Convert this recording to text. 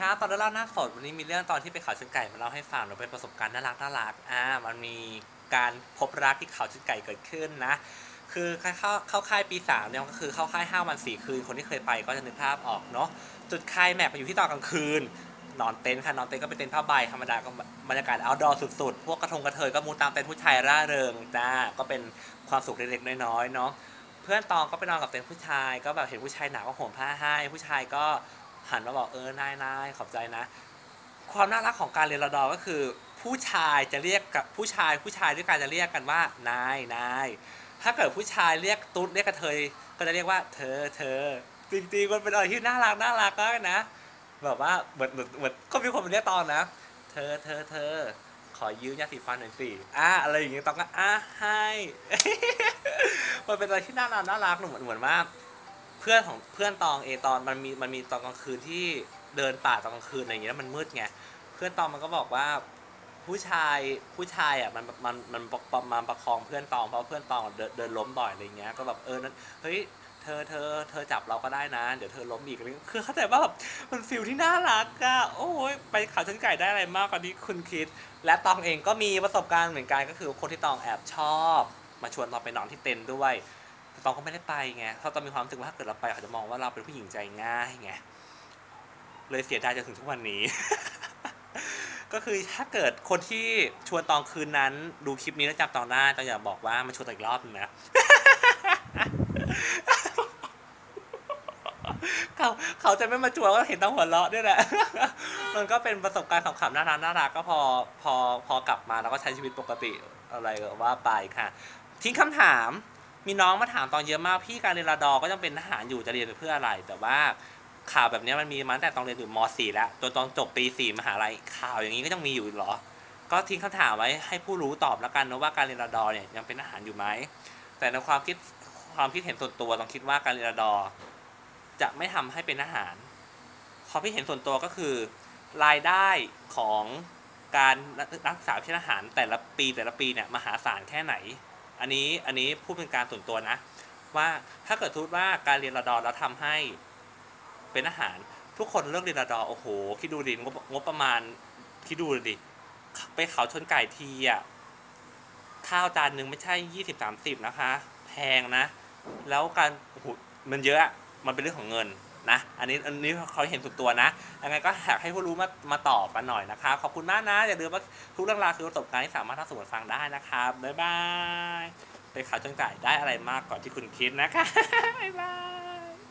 ครับตอนเล่าหน้าสดวันนี้มีเรื่องตอนที่ไปเขาชิ้นไก่มาเล่าให้ฟังเราเป็นประสบการณ์น่ารักน่ารักอ่ามันมีการพบรักที่เขาชิ้นไก่เกิดขึ้นนะ คือเข้าเข้าค่ายปีสามเนี่ยก็คือเข้าค่ายห้าวันสี่คืนคนที่เคยไปก็จะนึกภาพออกเนาะจุดค่ายแม็กมาอยู่ที่ตอนกลางคืน นอนเต็นท์ค่ะนอนเต็นท์ก็เป็นเต็นท์ผ้าใบธรรมดาก็บรรยากาศ outdoor สุดๆ พวกกระทงกระเทยก็มูตามเต็นท์ผู้ชายร่าเริงจ้าก็เป็นความสุขเล็กๆน้อยๆเนาะเพื่อนตองก็ไปนอนกับเต็นท์ผู้ชาย ก็แบบเห็นผู้ชายหนาวก็ห่มผ้าให้ผู้ชายก็ หันมาบอกเออนายนายขอบใจนะ ความน่ารักของการเรียนรดอก็คือ ผู้ชายจะเรียกกับผู้ชายผู้ชายด้วยกันจะเรียกกันว่านายนายถ้าเกิดผู้ชายเรียกตุ๊ดเรียกกระเทยก็จะเรียกว่าเธอเธอจริงๆมันเป็นอะไรที่น่ารักน่ารักมากนะแบบว่าเหมือนเหมือนเหมือนก็มีคนมาเรียกตอนนะ เธอเธอเธอขอยืมยาสีฟันหน่อยสิอะอะไรอย่างเงี้ยตองก็อะให้ มันเป็นอะไรที่น่ารักน่ารักเหมือนเหมือนว่า เพื่อนของเพื่อนตองเอตอนมันมีมันมีตอนกลางคืนที่เดินป่าตอนกลางคืนอะไรอย่างเงี้ยแล้วมันมืดไงเพื่อนตองมันก็บอกว่าผู้ชายผู้ชายอะมันมันมันประมาณประคองเพื่อนตองเพราะเพื่อนตองเดินเดินล้มบ่อยอะไรเงี้ยก็แบบเออนั้นเฮ้ยเธอเธอเธอจับเราก็ได้นะ เดี๋ยวเธอล้มอีกอะไรคือเข้าใจว่าแบบมันฟิลที่น่ารักอะโอ้ยไปเขาวชันไก่ได้อะไรมากกว่าที่คุณคิด และตองเองก็มีประสบการณ์เหมือนกันก็คือคนที่ตองแอบชอบ มาชวนเราไปนอนที่เต็นท์ด้วย ต่ตองก็ไม่ได้ไปไงเพราะตองมีความรู้สึกว่าถ้าเกิดเราไปอาจจะมองว่าเราเป็นผู้หญิงใจง่ายไงเลยเสียดายจนถึงทุกวันนี้ ก็คือถ้าเกิดคนที่ชวนตองคืนนั้น ดูคลิปนี้แล้วจำตองได้ตองอยากบอกว่ามาชวนตองอีกรอบนึงนะเขาเขาจะไม่มาชวนก็เห็นตองหัวเราะด้วยแหละ มันก็เป็นประสบการณ์ขำๆน่ารักน่ารักก็พอพอพอกลับมาเราก็ใช้ชีวิตปกติอะไรก็ว่าไปค่ะ ทิ้งคำถาม มีน้องมาถามตอนเยอะมากพี่การเรียนรอดอก็ยังเป็นทหารอยู่จะเรียนเพื่ออะไร แต่ว่าข่าวแบบนี้มันมีมาตั้งแต่ตอนเรียนอยู่ม .4 แล้วจนตอนจบปี4มหาลัยข่าวอย่างนี้ก็ยังมีอยู่หรอ ก็ทิ้งคำถามไว้ให้ผู้รู้ตอบแล้วกันนะว่าการเรียนรอดอเนี่ยยังเป็นทหารอยู่ไหมแต่ในความคิดความคิดเห็นส่วนตัวต้องคิดว่าการเรียนรอดอจะไม่ทำให้เป็นทหารความคิดเห็นส่วนตัวก็คือ รายได้ของการรักษาพิทหารแต่ละปีแต่ละปีเนี่ยมหาศาลแค่ไหน อันนี้อันนี้พูดเป็นการส่วนตัวนะ ว่าถ้าเกิดทุกว่าการเรียนรอดอแล้วทำให้เป็นอาหารทุกคนเลิกเรียนรอดอโอ้โหคิดดูดิงบงบประมาณคิดดูดิไปเขาชนไก่ทีอะข้าวจานหนึ่งไม่ใช่ยี่สิบสามสิบนะคะ แพงนะ แล้วการโอ้โหมันเยอะมันเป็นเรื่องของเงินนะ อันนี้อันนี้เขาเห็นส่วนตัวนะ ยังไงก็อยากให้ผู้รู้มามาตอบกันหน่อยนะคะ ขอบคุณมากนะ อย่าลืมว่าทุกเรื่องราวคือประสบการณ์ที่สามารถทำสมุดฟังได้นะครับบ๊ายบาย ไปขาวจนไก่ได้อะไรมากกว่าที่คุณคิดนะคะ บ๊ายบาย